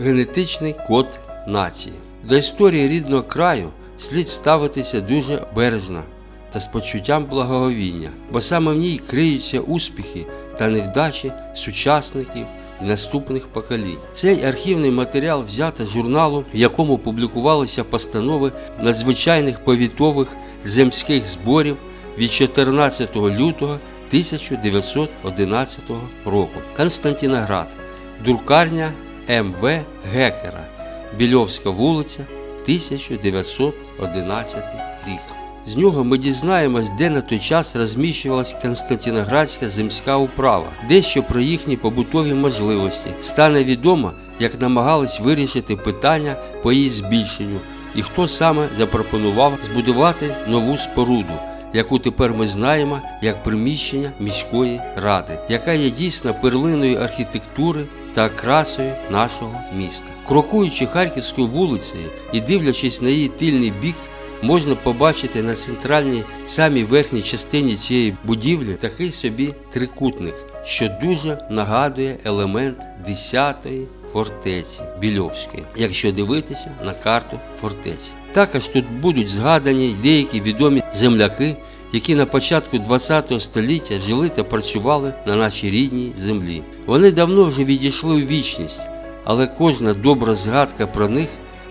Генетичний код нації. До історії рідного краю слід ставитися дуже бережно та з почуттям благоговіння, бо саме в ній криються успіхи та невдачі сучасників і наступних поколінь. Цей архівний матеріал взято з журналу, в якому публікувалися постанови надзвичайних повітових земських зборів від 14 лютого 1911 року. Константиноград, друкарня М.В. Гекера, Більовська вулиця, 1911 рік. З нього ми дізнаємось, де на той час розміщувалась Константиноградська земська управа, дещо про їхні побутові можливості. Стане відомо, як намагались вирішити питання по її збільшенню, і хто саме запропонував збудувати нову споруду, яку тепер ми знаємо як приміщення міської ради, яка є дійсно перлиною архітектури та красою нашого міста. Крокуючи Харківською вулицею і дивлячись на її тильний бік, можна побачити на центральній самій верхній частині цієї будівлі такий собі трикутник, що дуже нагадує елемент 10-ї фортеці Більовської, якщо дивитися на карту фортеці. Також тут будуть згадані деякі відомі земляки, які на початку ХХ століття жили та працювали на нашій рідній землі. Вони давно вже відійшли у вічність, але кожна добра згадка про них,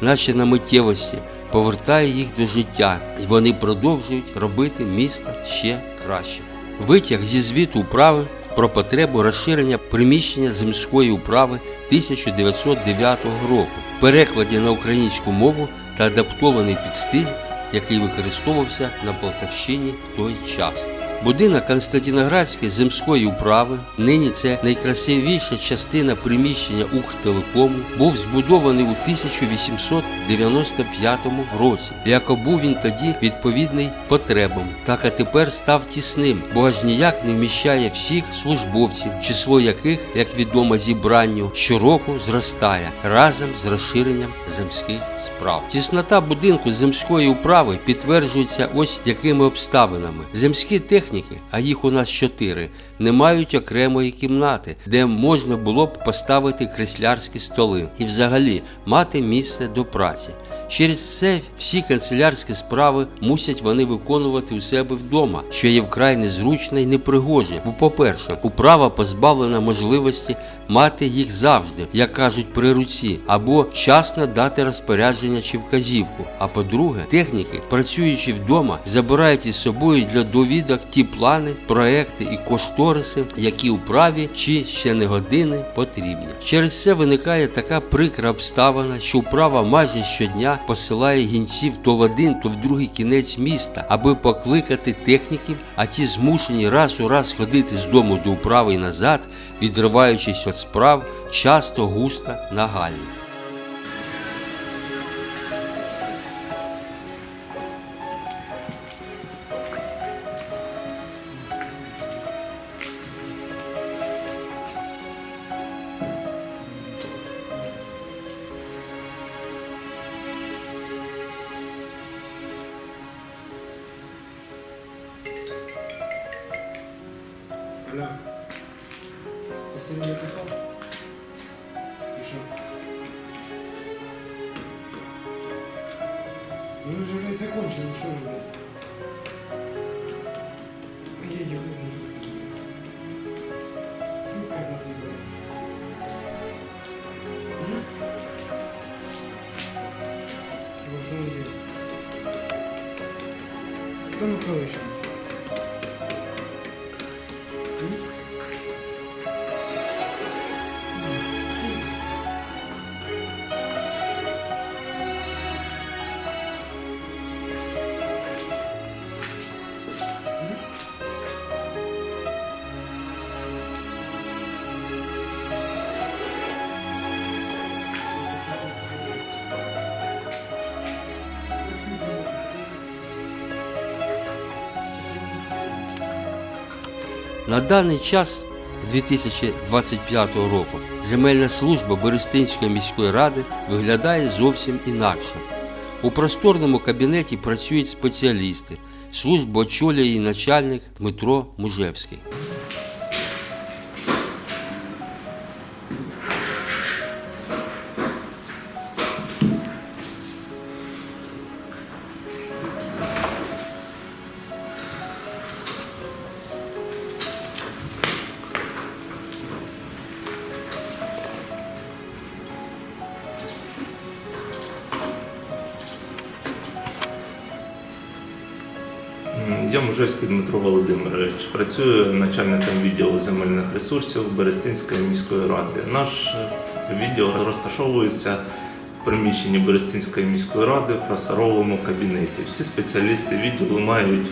наче на миттєвості, повертає їх до життя, і вони продовжують робити місто ще краще. Витяг зі звіту управи про потребу розширення приміщення земської управи 1909 року, в перекладі на українську мову та адаптований під стиль, який використовувався на Полтавщині в той час. Будинок Константиноградської земської управи, нині це найкрасивіша частина приміщення Укртелекому, був збудований у 1895 році. Яко був він тоді відповідний потребам, так а тепер став тісним, бо аж ніяк не вміщає всіх службовців, число яких, як відомо зібранню, щороку зростає разом з розширенням земських справ. Тіснота будинку земської управи підтверджується ось якими обставинами. Земські техніки, а їх у нас чотири, не мають окремої кімнати, де можна було б поставити креслярські столи і взагалі мати місце до праці. Через це всі канцелярські справи мусять вони виконувати у себе вдома, що є вкрай незручно і непригоже. Бо, по-перше, управа позбавлена можливості мати їх завжди, як кажуть, при руці, або вчасно дати розпорядження чи вказівку. А по-друге, техніки, працюючи вдома, забирають із собою для довідок ті плани, проекти і кошториси, які управі чи ще не години потрібні. Через це виникає така прикра обставина, що управа майже щодня посилає гінців то в один, то в другий кінець міста, аби покликати техніків, а ті змушені раз у раз ходити з дому до управи і назад, відриваючись від справ, часто густо нагальних. Ну уже блядь, закончил, ну что На даний час 2025 року земельна служба Берестинської міської ради виглядає зовсім інакше. У просторному кабінеті працюють спеціалісти. Службу очолює її начальник Дмитро Мужевський. Я Мужевський Дмитро Володимирович. Працюю начальником відділу земельних ресурсів Берестинської міської ради. Наш відділ розташовується в приміщенні Берестинської міської ради в просоровому кабінеті. Всі спеціалісти відділу мають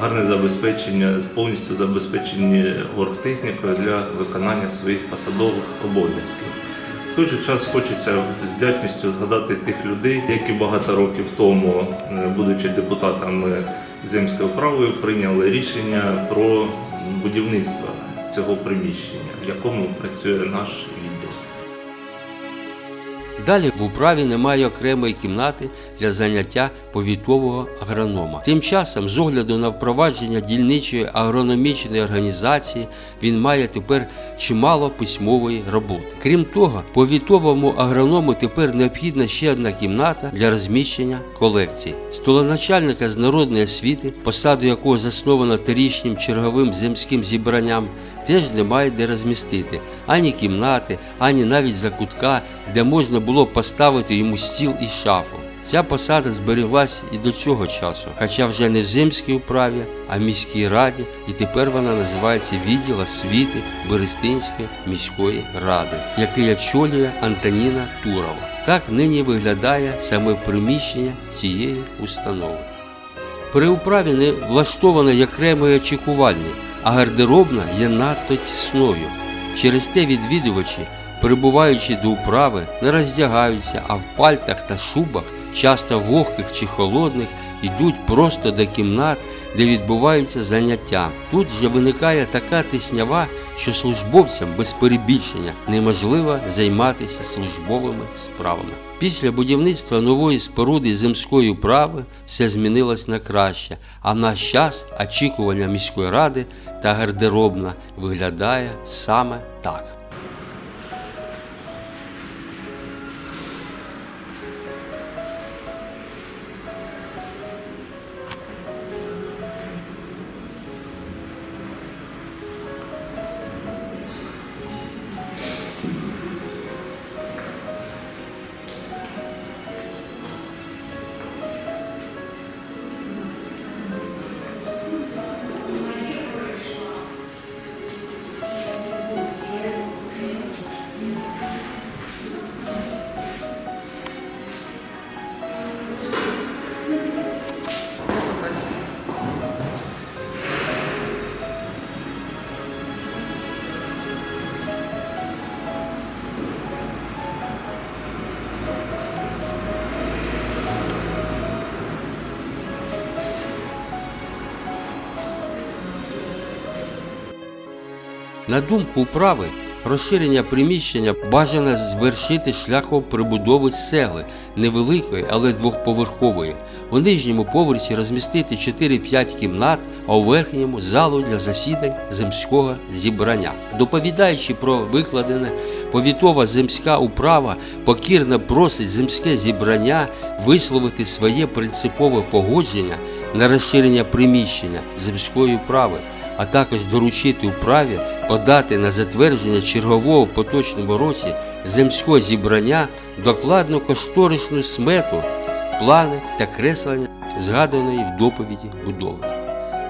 гарне забезпечення, повністю забезпечені оргтехнікою для виконання своїх посадових обов'язків. В той же час хочеться з вдячністю згадати тих людей, які багато років тому, е, будучи депутатами земської правою прийняли рішення про будівництво цього приміщення, в якому працює наш. Далі в управі немає окремої кімнати для заняття повітового агронома. Тим часом, з огляду на впровадження дільничої агрономічної організації, він має тепер чимало письмової роботи. Крім того, повітовому агроному тепер необхідна ще одна кімната для розміщення колекцій. Столоначальника з народної освіти, посаду якого засновано торічнім черговим земським зібранням, теж немає де розмістити ані кімнати, ані навіть закутка, де можна було поставити йому стіл і шафу. Ця посада збереглась і до цього часу, хоча вже не в земській управі, а в міській раді, і тепер вона називається відділ освіти Берестинської міської ради, який очолює Антоніна Турова. Так нині виглядає саме приміщення цієї установи. При управі не влаштовано як окремої очікувальні, а гардеробна є надто тісною. Через те відвідувачі, прибуваючи до управи, не роздягаються, а в пальтах та шубах, часто вогких чи холодних, йдуть просто до кімнат, де відбуваються заняття. Тут же виникає така тиснява, що службовцям без перебільшення неможливо займатися службовими справами. Після будівництва нової споруди земської управи все змінилось на краще, а в наш час очікування міської ради та гардеробна виглядає саме так. На думку управи, розширення приміщення бажано звершити шляхом прибудови цегли невеликої, але двохповерхової. У нижньому поверсі розмістити 4-5 кімнат, а у верхньому залу для засідань земського зібрання. Доповідаючи про викладене, повітова земська управа покірно просить земське зібрання висловити своє принципове погодження на розширення приміщення земської управи а також доручити управі подати на затвердження чергового в поточному році земського зібрання докладну кошторисну смету, плани та креслення згаданої в доповіді будови.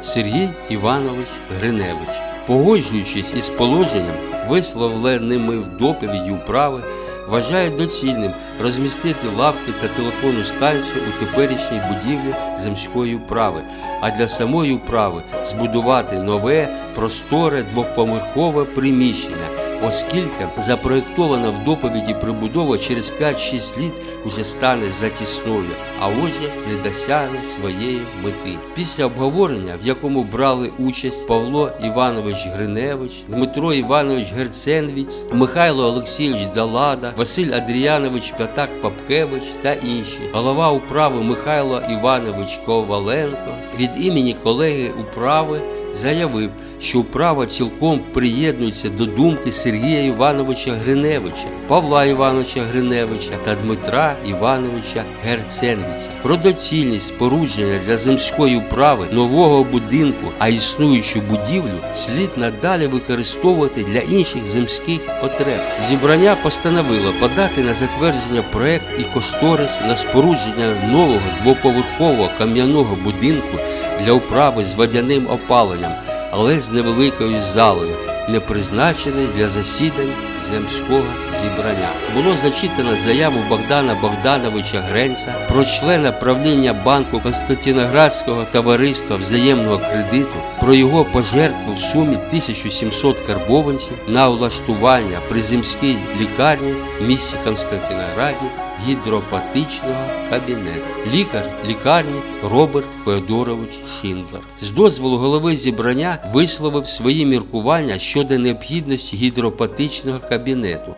Сергій Іванович Гриневич, погоджуючись із положенням, висловленими в доповіді управи, вважає доцільним розмістити лавки та телефонну станцію у теперішній будівлі земської управи, а для самої управи збудувати нове, просторе двоповерхове приміщення, оскільки запроєктована в доповіді прибудова через 5-6 літ уже стане затісною, а отже не досягне своєї мети. Після обговорення, в якому брали участь Павло Іванович Гриневич, Дмитро Іванович Герценвіц, Михайло Олексійович Далада, Василь Адріанович П'ятак Папкевич та інші, голова управи Михайло Іванович Коваленко від імені колеги управи заявив, що управа цілком приєднується до думки Сергія Івановича Гриневича, Павла Івановича Гриневича та Дмитра Івановича Герценвіца про доцільність спорудження для земської управи нового будинку, а існуючу будівлю слід надалі використовувати для інших земських потреб. Зібрання постановило подати на затвердження проект і кошторис на спорудження нового двоповерхового кам'яного будинку для управи з водяним опаленням, але з невеликою залою, не призначений для засідань земського зібрання. Було зачитано заяву Богдана Богдановича Гренца про члена правління банку Константиноградського товариства взаємного кредиту про його пожертву в сумі 1700 карбованців на влаштування при земській лікарні в місті Константинограді гідропатичного кабінету. Лікар лікарні Роберт Феодорович Шиндлер. З дозволу голови зібрання висловив свої міркування щодо необхідності гідропатичного кабінету.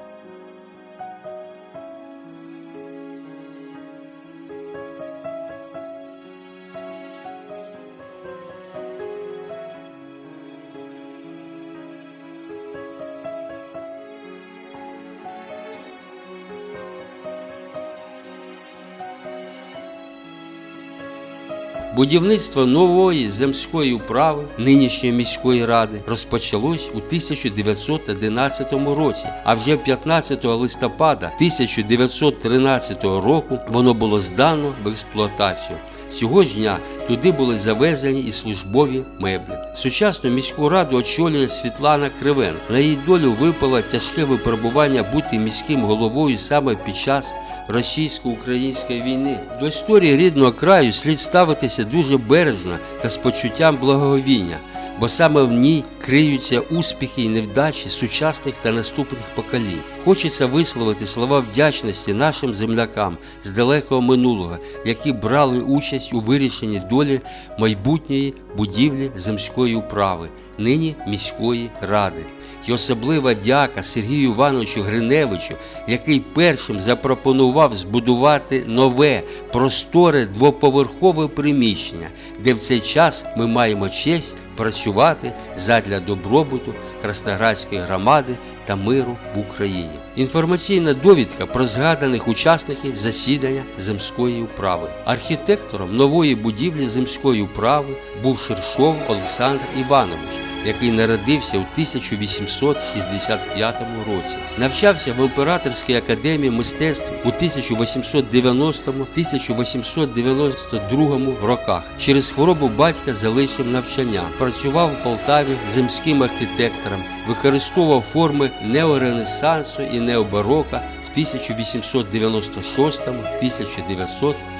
Будівництво нової земської управи нинішньої міської ради розпочалось у 1911 році, а вже 15 листопада 1913 року воно було здано в експлуатацію. Цього ж дня туди були завезені і службові меблі. Сучасну міську раду очолює Світлана Кривен. На її долю випало тяжке випробування бути міським головою саме під час російсько-української війни. До історії рідного краю слід ставитися дуже бережно та з почуттям благоговіння, бо саме в ній криються успіхи і невдачі сучасних та наступних поколінь. Хочеться висловити слова вдячності нашим землякам з далекого минулого, які брали участь у вирішенні долі майбутньої будівлі земської управи, нині міської ради. І особлива дяка Сергію Івановичу Гриневичу, який першим запропонував збудувати нове просторе двоповерхове приміщення, де в цей час ми маємо честь працювати задля добробуту Красноградської громади та миру в Україні. Інформаційна довідка про згаданих учасників засідання земської управи. Архітектором нової будівлі земської управи був Шершов Олександр Іванович який народився у 1865 році. Навчався в Імператорській академії мистецтв у 1890-1892 роках. Через хворобу батька залишив навчання. Працював в Полтаві земським архітектором, використовував форми неоренесансу і необарока в 1896-1900 четвертому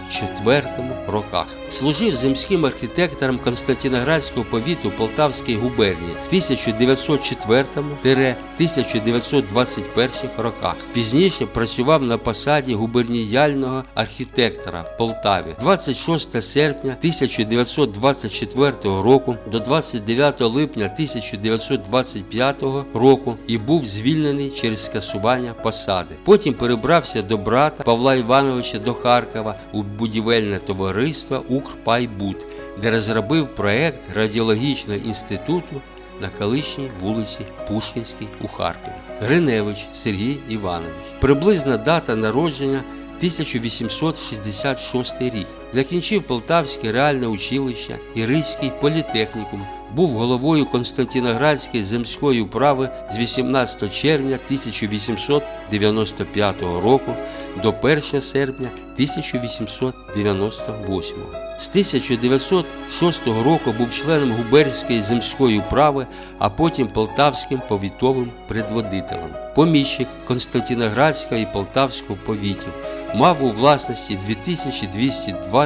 роках. Служив земським архітектором Константиноградського повіту Полтавської губернії в 1904-1921 роках. Пізніше працював на посаді губерніяльного архітектора в Полтаві 26 серпня 1924 року до 29 липня 1925 року і був звільнений через скасування посади. Потім перебрався до брата Павла Івановича до Харкова у будівельне товариство Укрпайбуд, де розробив проект радіологічного інституту на колишній вулиці Пушкінській у Харкові. Гриневич Сергій Іванович. Приблизна дата народження 1866 рік. Закінчив Полтавське реальне училище і Ризький політехнікум. Був головою Константиноградської земської управи з 18 червня 1895 року до 1 серпня 1898. З 1906 року був членом губернської земської управи, а потім полтавським повітовим предводителем. Поміщик Константиноградського і Полтавського повітів мав у власності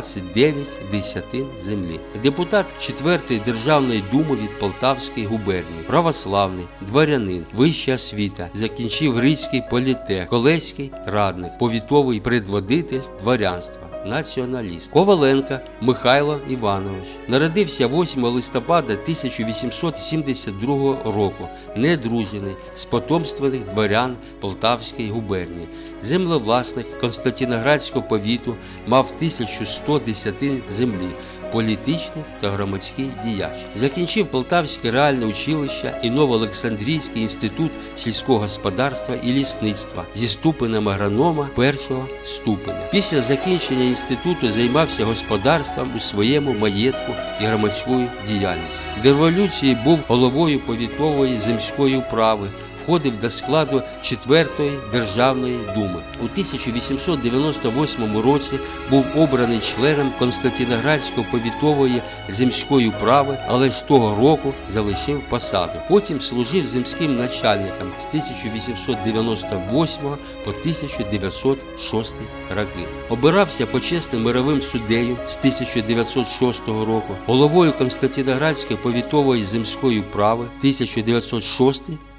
2229 десятин землі. Депутат 4-ї державної думи від Полтавської губернії, православний, дворянин, вища освіта, закінчив Рицький політех, Колеський радник, повітовий предводитель дворянства. Націоналіст Коваленка Михайло Іванович народився 8 листопада 1872 року, недружений з потомственних дворян Полтавської губернії, землевласник Константиноградського повіту, мав 1110 землі. Політичний та громадський діяч закінчив Полтавське реальне училище і Новоолександрійський інститут сільського господарства і лісництва зі ступенем агронома першого ступеня. Після закінчення інституту займався господарством у своєму маєтку і громадською діяльністю. До революції був головою повітової земської управи, входив до складу 4-ї державної думи. У 1898 році був обраний членом Константиноградської повітової земської управи, але ж того року залишив посаду. Потім служив земським начальником з 1898 по 1906 роки. Обирався почесним мировим суддею з 1906 року, головою Константиноградської повітової земської управи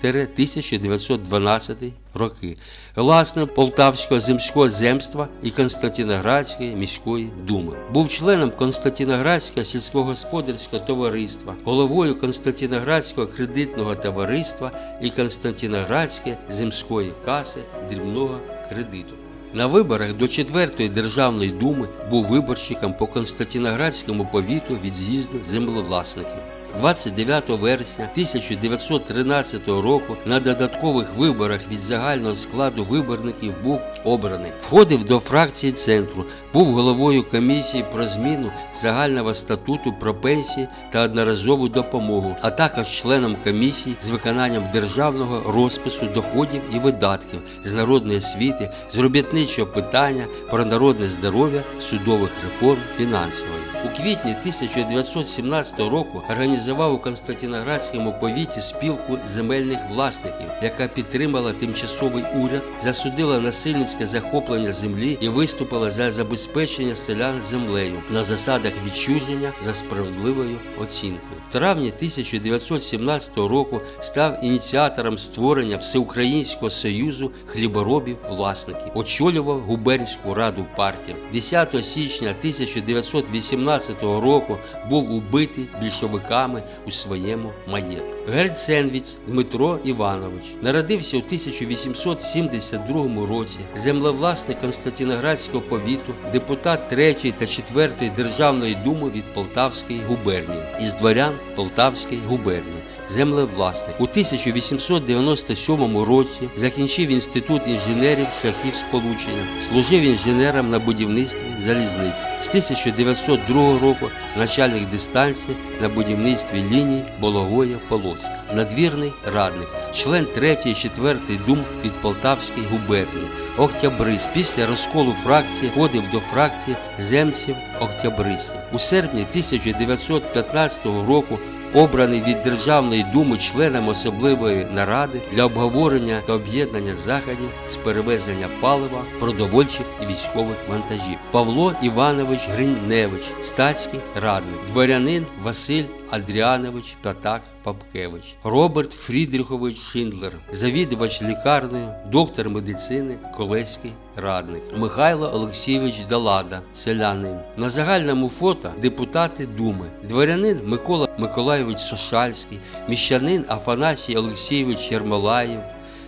1906-1912 роки, власним Полтавського земського земства і Константиноградської міської думи. Був членом Константиноградського сільськогосподарського товариства, головою Константиноградського кредитного товариства і Константиноградської земської каси дрібного кредиту. На виборах до 4-ї державної думи був виборщиком по Константиноградському повіту від з'їзду землевласників. 29 вересня 1913 року на додаткових виборах від загального складу виборників був обраний. Входив до фракції центру, був головою комісії про зміну загального статуту про пенсії та одноразову допомогу, а також членом комісії з виконанням державного розпису доходів і видатків з народної освіти, з робітничого питання про народне здоров'я, судових реформ, фінансової. У квітні 1917 року організував у Константиноградському повіті спілку земельних власників, яка підтримала тимчасовий уряд, засудила насильницьке захоплення землі і виступила за забезпечення селян землею на засадах відчуження за справедливою оцінкою. В травні 1917 року став ініціатором створення Всеукраїнського союзу хліборобів-власників, очолював губернську раду партії. 10 січня 1918 року був убитий більшовиками у своєму маєтку. Герценвіц Дмитро Іванович народився у 1872 році. Землевласник Константиноградського повіту, депутат 3 та 4 Державної думи від Полтавської губернії із дворян Полтавської губернії. Землевласник у 1897 році закінчив інститут інженерів шляхів сполучення, служив інженером на будівництві залізниць. З 1902 року начальник дистанції на будівництві ліній Бологоя Полоцька, надвірний радник, член 3-4 дум від Полтавської губернії, октябрист. Після розколу фракції входив до фракції земців октябристів. У серпні 1915 року обраний від Державної думи членом особливої наради для обговорення та об'єднання заходів з перевезення палива, продовольчих і військових вантажів. Павло Іванович Гриневич, статський радник, дворянин Василь Адріанович Пятак Папкевич, Роберт Фрідріхович Шиндлер, завідувач лікарні, доктор медицини, колеський радник, Михайло Олексійович Далада, селянин. На загальному фото депутати Думи, дворянин Микола Миколайович Сошальський, міщанин Афанасій Олексійович Єрмолаєв,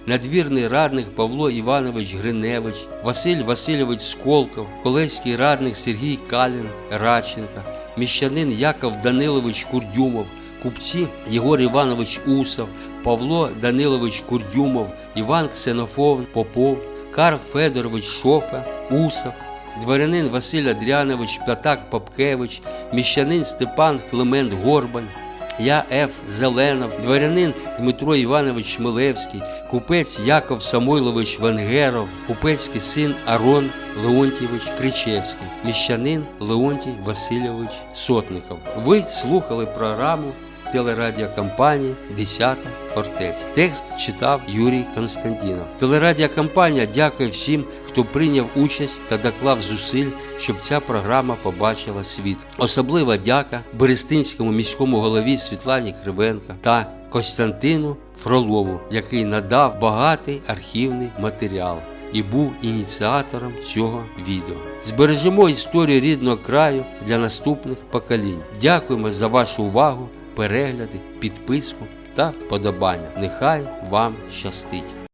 надвірний радник Павло Іванович Гриневич, Василь Васильович Сколков, колеський радник Сергій Калін Радченко, міщанин Яков Данилович Курдюмов, купці Єгор Іванович Усов, Павло Данилович Курдюмов, Іван Ксенофон Попов, Карл Федорович Шофа, Усов, дворянин Василь Адріанович П'ятак Попкевич, міщанин Степан Климент Горбань, я Ф. Зеленов, дворянин Дмитро Іванович Шмилевський, купець Яков Самойлович Венгеров, купецький син Арон Леонтійович Фрічевський, міщанин Леонтій Васильович Сотников. Ви слухали програму телерадіокомпанії Десята фортеця. Текст читав Юрій Константінов. Телерадіокомпанія дякує всім, хто прийняв участь та доклав зусиль, щоб ця програма побачила світ. Особлива дяка Берестинському міському голові Світлані Кривенко та Костянтину Фролову, який надав багатий архівний матеріал і був ініціатором цього відео. Збережемо історію рідного краю для наступних поколінь. Дякуємо за вашу увагу, перегляди, підписку та вподобання. Нехай вам щастить!